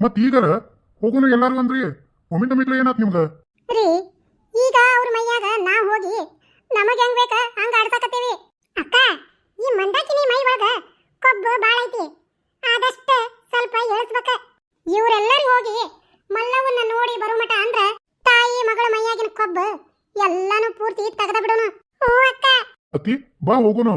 ಮತ್ ಈಗ ಹೋಗೋಣ ಎಲ್ಲಾರು ಅಂದ್ರಿ ಒಮ್ಮಿಂದ ಮಿಟ್ಲ ಏನಾತ್ ನಿಮ್ಗ? ಈಗ ಅವ್ರ ಮೈಯಾಗ ನಾ ಹೋಗಿ ನಮಗೆ ಹೆಂಗ್ ಬೇಕ ಹಂಗ ಆಡ್ಸಾಕತ್ತೀವಿ. ಅಕ್ಕ ಈ ಮಂದಾಕಿನಿ ಮೈ ಒಳಗ ಕೊಬ್ಬು ಬಾಳ ಐತಿ. ಆದಷ್ಟ ಸ್ವಲ್ಪ ಇಳಿಸ್ಬೇಕ ಇವ್ರೆಲ್ಲರೂ ಹೋಗಿ ಮಲ್ಲವನ್ನ ನೋಡಿ ಬರೋ ಮಟ ಅಂದ್ರ ತಾಯಿ ಮಗಳ ಮೈಯಾಗಿನ ಕೊಬ್ಬು ಎಲ್ಲಾನು ಪೂರ್ತಿ ತೆಗೆದ ಬಿಡೋಣ ಹ್ಞೂ ಅಕ್ಕ. ಅತ್ತಿ ಬಾ ಹೋಗೋಣ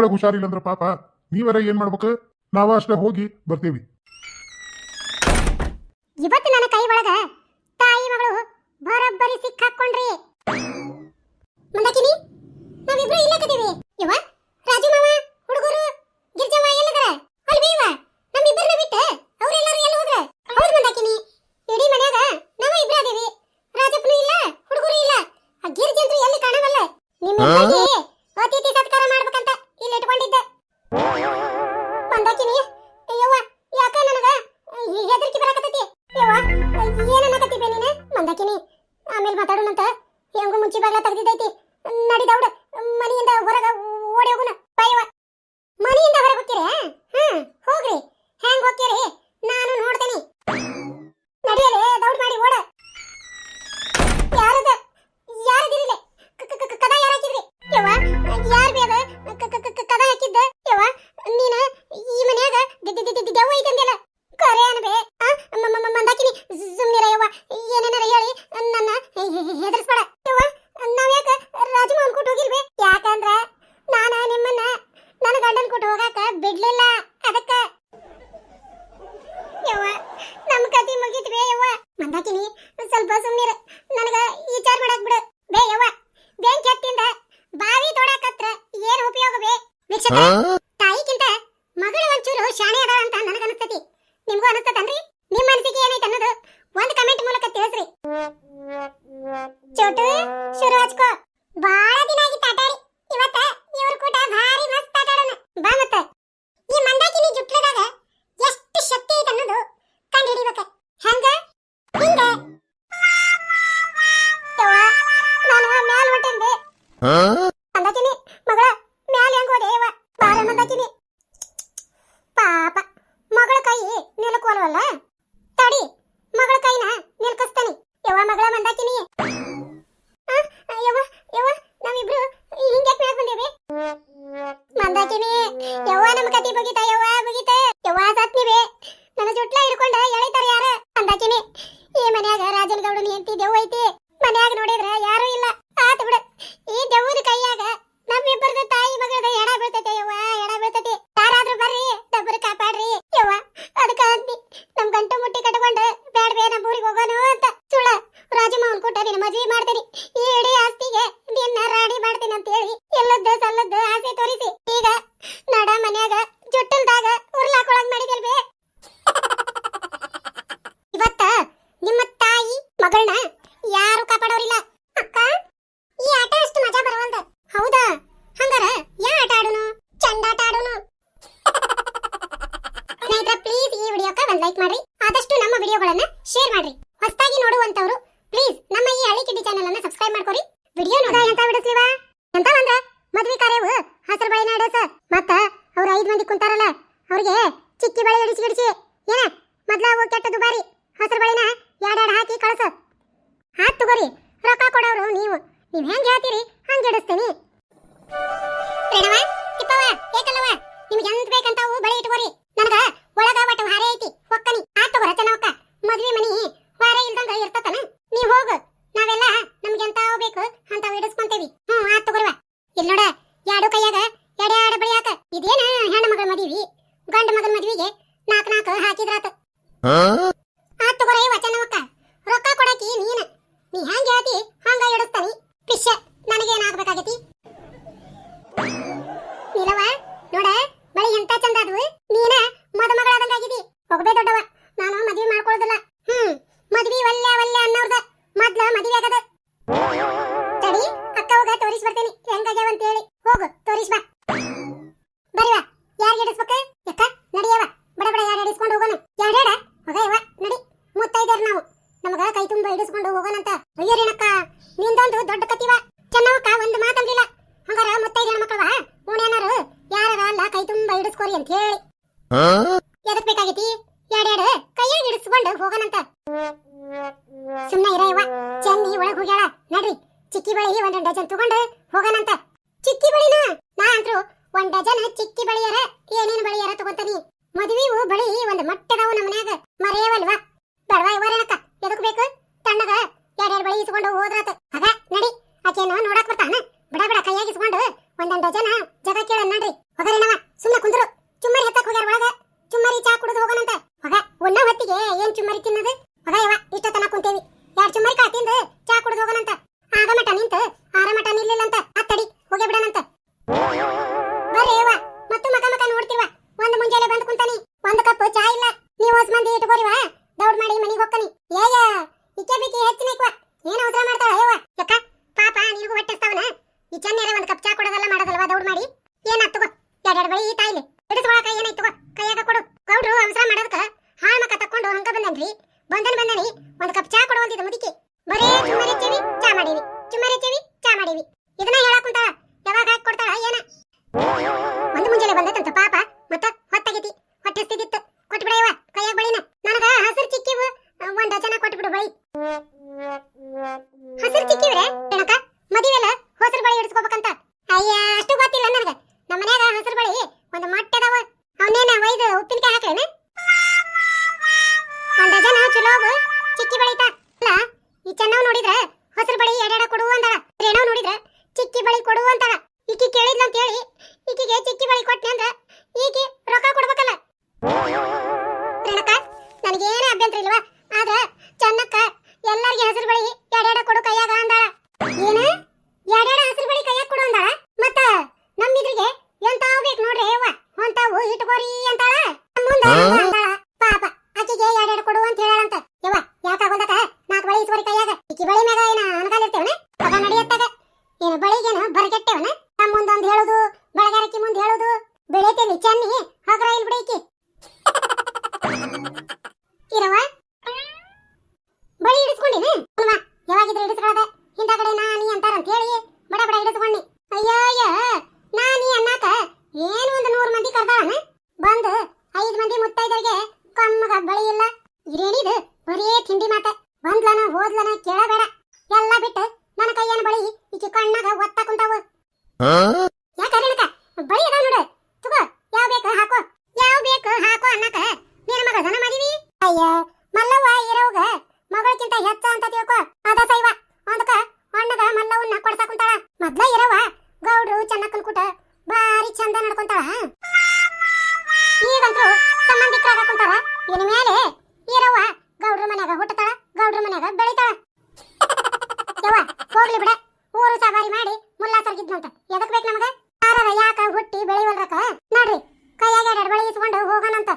ಒಳಗೆ ಹುಷಾರಿಲ್ಲ ಅಂದ್ರೆ ಪಾಪ. ನೀವರ ಏನ್ ಮಾಡ್ಬೇಕು? ನಾವ ಅಷ್ಟೇ ಹೋಗಿ ಬರ್ತೀವಿ. ಇವತ್ತು ನನ್ನ ಕೈ ಒಳಗ ತಾಯಿ ಮಗಳು ಬರೋಬ್ಬರಿ ಸಿಕ್ಕಾಕೊಂಡ್ರಿ. ಮಂದಾಕಿನಿ ನಾವಿಬ್ರು ಇಲ್ಲೇ ಕದೀವಿ ಇವ ರಾಜು ಮಾವ. ಸ್ವಲ್ಪ ಸುಮ್ಮನಿರ ನನಗ ವಿಚಾರ ಮಾಡಕ್ ಬಿಡು. ಬೇ ಯವ್ವ ಬೆಂಕಿ ಹತ್ತಿಂದ ಬಾವಿ ತೋಡಾಕತ್ರ ಏನು ಉಪಯೋಗ ಬೇ? ವೀಕ್ಷಕ ತಾಯಿಗಿಂತ ಮಗಳು ಒಂಚೂರು ಶಾಣೆ ಅದಾಳ ಅಂತ ನನಗ ಅನಿಸ್ತತಿ. ನಿಮಗೂ ಅನಿಸ್ತತನ್ರಿ? ನಿಮ್ಮ ಅನಿಸಿಕೆ ಏನೈತೆ ಅನ್ನೋದು ಒಂದು ಕಮೆಂಟ್ ಮೂಲಕ ತಿಳಿಸ್ರಿ. ಚೋಟು ಶುರು ಹಚ್ಕೋ ಬಾಳ ದಿನ Huh? ಲೈಕ್ ಮಾಡ್ರಿ, ಆದಷ್ಟು ನಮ್ಮ ವಿಡಿಯೋಗಳನ್ನ ಶೇರ್ ಮಾಡ್ರಿ. ಹೊಸದಾಗಿ ನೋಡುವಂತವರು ಪ್ಲೀಸ್ ನಮ್ಮ ಈ ಹಳ್ಳಿ ಕಿಡ್ಡಿ ಚಾನೆಲ್ ಅನ್ನ ಸಬ್ಸ್ಕ್ರೈಬ್ ಮಾಡ್ಕೊರಿ. ವಿಡಿಯೋ ನೋಡ ಎಂತ ಬಿಡಿಸ್ಲಿವಾ? ಎಂತ ಅಂದ್ರ, ಮದ್ವಿ ಕಾರ್ಯವು ಹಸಿರು ಬಳಿ ನಡೆಸ ಮತ್ತ ಅವ್ರ ಐದ್ ಮಂದಿ ಕುಂತಾರಲ್ಲ, ಅವ್ರಿಗೆ ಚಿಕ್ಕಿ ಬಳಿ ಹಿಡಿಸಿ ಹಿಡಿಸಿ ಏನ, ಮೊದ್ಲ ಅವು ಕೆಟ್ಟ ದುಬಾರಿ ಹಸಿರು ಬಳಿನ ಎರಡೆರಡು ಹಾಕಿ ಕಳಸ. ಹಾತ್ ತಗೋರಿ, ರೊಕ್ಕ ಕೊಡೋರು ನೀವು. ನೀವ್ ಹೆಂಗ್ ಹೇಳ್ತೀರಿ, ಹಂಗ್ ಹಿಡಿಸ್ತೀನಿ ಪ್ರಣವ ತಿಪ್ಪವ ನಿಮ್ಗೆ ಎಂತ ಬೇಕಂತಾವು ಬಳಿ ಇಟ್ಕೋರಿ. ನನಗ 嗯 ನಮಗ ಕೈ ತುಂಬ ಹಿಡಿಸ್ಕೊಂಡು ಹೋಗೋಣಂತ ಅಯ್ಯರೇನಕ್ಕ ನಿಂದೊಂದು ದೊಡ್ಡ ಕತಿವ ಚೆನ್ನವಕ್ಕ ಒಂದು ಮಾತಂದಿಲ್ಲ ಹಂಗಾರ ಮುತ್ತೈದಿನ ಮಕ್ಕಳವ ಓಣ್ಯಾನಾರು ಯಾರ ಅಲ್ಲ ಕೈ ತುಂಬ ಹಿಡಿಸ್ಕೊರಿ ಅಂತ ಹೇಳಿ. ಎದಕ್ ಬೇಕಾಗೈತಿ? ಯಾಡ್ಯಾಡ ಕೈಯ ಹಿಡಿಸ್ಕೊಂಡು ಹೋಗೋಣಂತ. ಸುಮ್ಮನೆ ಇರ ಇವ ಚೆನ್ನಿ ಒಳಗೆ ಹೋಗ್ಯಾಳ. ನಡ್ರಿ. ಚಿಕ್ಕಿ ಬಳಿ ಒಂದ್ ಡಜನ್ ತಗೊಂಡು ಹೋಗೋಣಂತ. ಚಿಕ್ಕಿ ಬಳಿನ? ನಾ ಅಂತ್ರು, ಒಂದ್ ಡಜನ್ ಚಿಕ್ಕಿ ಬಳಿಯರ, ಏನೇನ್ ಬಳಿಯರ ತಗೊಂತಾನಿ. ಮದುವೆವು ಬಳಿ ಒಂದ್ ಮಟ್ಟದವು ನಮ್ಮನ್ಯಾಗ ಮರೆಯವಲ್ವಾ? ಬಡವ ಇವರೇನಕ್ಕ ಎದಕ್ ಬೇಕು? ತಣ್ಣಗ. ಎರಡೆರಡು ಬಳಿ ಇಸ್ಕೊಂಡು ಹೋದ್ರಾತ. ಅದ, ನಡಿ. ಆಕೆನ ನೋಡಕ್ ಬರ್ತಾನ. ಬಡ ಬಡ, ಕೈಯಾಗ ಇಸ್ಕೊಂಡು. ಒಂದೊಂದ್ ಡಜನ್ ಜಗ ಕೇಳ ನೋಡ್ರಿ. ಹೊಗರಿನವ ಸುಮ್ಮನೆ ಕುಂದ್ರು. ಚುಮ್ಮರಿ ಹತ್ತಕ್ ಹೋಗ್ಯಾರ ಒಳಗ. ಚುಮ್ಮರಿ ಚಾ ಕುಡಿದು ಹೋಗೋಣಂತ ಹೊಗ, ಉಣ್ಣ ಹೊತ್ತಿಗೆ ಏನ್ ಚುಮ್ಮರಿ ತಿನ್ನದು? ಹೊಗ ಯವ ತನಕ ಕುಂತೇವಿ. ಯಾರ್ ಚುಮ್ಮರಿ ಕಾ ತಿಂದು ಚಾ ಕುಡಿದು ಹೋಗೋಣಂತ ಆಗ ಮಠ ನಿಂತು, ಆರ ಮಠ ನಿಲ್ಲಿಲ್ಲ ಅಂತ. ಅತ್ತಡಿ ಹೋಗೇ ಬಿಡಣಂತ ಬರ್ರಿ ಯವ ಮತ್ತು ಮಕ ಮಕ ಒಂದ್ ಮುಂಜಾನೆ ಬಂದು ಕುಂತಾನಿ ಒಂದ್ ಕಪ್ ಚಾ ಇಲ್ಲ ನೀವು ಹೊಸ ಮಂದಿ ಇಟ್ಕೋರಿವ ದೌಡ್ ಮಾಡಿ ಮನಿಗೆ ಹೋಗ್ತಾನಿ ಏಯ ಇಕ್ಕೆ ಬಿಕ್ಕಿ ಹೆಚ್ಚಿನಕ್ವ ಏನ್ ಅವಸರ ಮಾಡ್ತಾಳ ಯವ್ವ ಯಾಕ ಪಾಪ ನಿನಗೂ ಹೊಟ್ಟೆಸ್ತಾವನ ಈ ಚೆನ್ನೇರ ಒಂದ್ ಕಪ್ ಚಾ ಕೊಡೋದಲ್ಲ ಮಾಡೋದಲ್ವಾ ದೌಡ್ ಮಾಡಿ. ಏನಾತ್ ತಗೋ? ಎರಡೆರಡು ಬಳಿ ಈ ತಾಯಿಲಿ. ಹಿಡಿಸ್ಕೊಳಕ ಏನಾಯ್ತು ತಗೋ? ಕೈಯಾಗ ಕೊಡು. ಗೌಡ್ರು ಅವಸರ ಮಾಡೋದಕ್ಕ ಹಾ ಮಕ್ಕ ತಕೊಂಡು ಹಂಗ ಬಂದನ್ರಿ. ಬಂದನ್ ಬಂದನಿ. ಒಂದ್ ಕಪ್ ಚಾ ಕೊಡುವಂತಿದ್ದ ಮುದಿಕಿ. ಬರೇ ಚುಮ್ಮರಿ ಚೆವಿ, ಚಾ ಮಾಡೀವಿ. ಚುಮ್ಮರಿ ಚಾ ಮಾಡೀವಿ. ಇದನ್ನ ಹೇಳಕ್ ಯಾವಾಗ ಹಾಕಿ ಕೊಡ್ತಾಳ, ಏನ? ಬಳಿ ಒಂದು ಮೊಟ್ಟೆದವ. ಅವನೇನ ಒಯ್ದು ಉಪ್ಪಿನಕಾಯಿ ಹಾಕ್ಲೇನ ಒಂದ ಜನ ಚಲೋ ಚಿಕ್ಕಿ ಬಳಿತ ಅಲ್ಲ, ಈ ಚೆನ್ನವ್ ನೋಡಿದ್ರ? ಹೊಸರು ಬಳಿ ಎಡೆಡ ಕೊಡು ಅಂತಾಳ ರೇಣವ್ ನೋಡಿದ್ರ? ಚಿಕ್ಕಿ ಬಳಿ ಕೊಡು ಅಂತಾಳ ಈಕಿ ಅಂತ ಹೇಳಿ ಈಕಿಗೆ ಚಿಕ್ಕಿ ಬಳಿ ಕೊಟ್ಟೆ ಅಂದ್ರ ಈಕಿ ರೊಕ್ಕ ಕೊಡ್ಬೇಕಲ್ಲ. ಮುಂದ ಅಂತಾಳ ಪಾಪ ಆಕಿಗೆ ಎಡೆಡ ಕೊಡು ಅಂತ ಹೇಳಂತ ಯವ್ವ ಯಾಕಾಗೋದಕ ನಾಲ್ಕು ಬಳಿ ಇಸ್ಕೋರಿ ಕೈಯಾಗ ಈಕಿ ಬಳಿ ಮ್ಯಾಗ ಏನ ಅನಗಾಲ ಇರ್ತೇವನ ಅದ ನಡಿಯತ್ತಾಗ ಏನು ಬಳಿಗೇನು ಬರಗೆಟ್ಟೇವನ ನಮ್ಮ ಮುಂದೊಂದು ಹೇಳುದು ಬಳಗಾರಕ್ಕಿ ಮುಂದೆ ಹೇಳುದು ಬೆಳಿತೇವಿ ಚೆನ್ನಿ ಹಗರ ಇಲ್ಲಿ ಬಿಡೈಕಿ ಇರವ ಬಳಿ ಹಿಡಿಸ್ಕೊಂಡಿನ ಅಲ್ವಾ ಯಾವಾಗಿದ್ರೆ ಹಿಡಿಸ್ಕೊಳ್ಳೋದ ಹಿಂದಗಡೆ ನಾನಿ ಅಂತಾರಂತ ಹೇಳಿ ಬಡ ಬಡ ಹಿಡಿಸ್ಕೊಂಡಿ ಅಯ್ಯಯ್ಯ ನಾನಿ ಅನ್ನಾಕ ಏನು ಒಂದು ನೂರು ಮಂದಿ ಕರ್ದಾಳನ ಬಂದು ಐದು ಮಂದಿ ಮುತ್ತೈದರಿಗೆ ಕಮ್ಮಗ ಬಳಿ ಇಲ್ಲ ಇದೇನಿದು ಬರೀ ತಿಂಡಿ ಮಾತ. ಬಂದ್ಲನ ಹೋದ್ಲನ ಕೇಳಬೇಡ. ಎಲ್ಲ ಬಿಟ್ಟು ನನ್ನ ಕೈಯನ್ ಬಳಿ ಈಕಿ ಕಣ್ಣಾಗ ಒತ್ತ ಕುಂತಾವು. ಯವ್ವ, ಹೋಗ್ಲಿ ಬಿಡ. ಊರು ಸವಾರಿ ಮಾಡಿ ಮುಲ್ಲಾ ಸರ್ಗಿದ್ನಂತ ಎದಕ್ ಬೇಕು ನಮಗ? ಯಾರ ಯಾಕ ಹುಟ್ಟಿ ಬೆಳಿವಲ್ರಕ ನೋಡ್ರಿ, ಕೈಯಾಗ ಎಡಬಳಿ ಇಸ್ಕೊಂಡು ಹೋಗೋಣಂತ.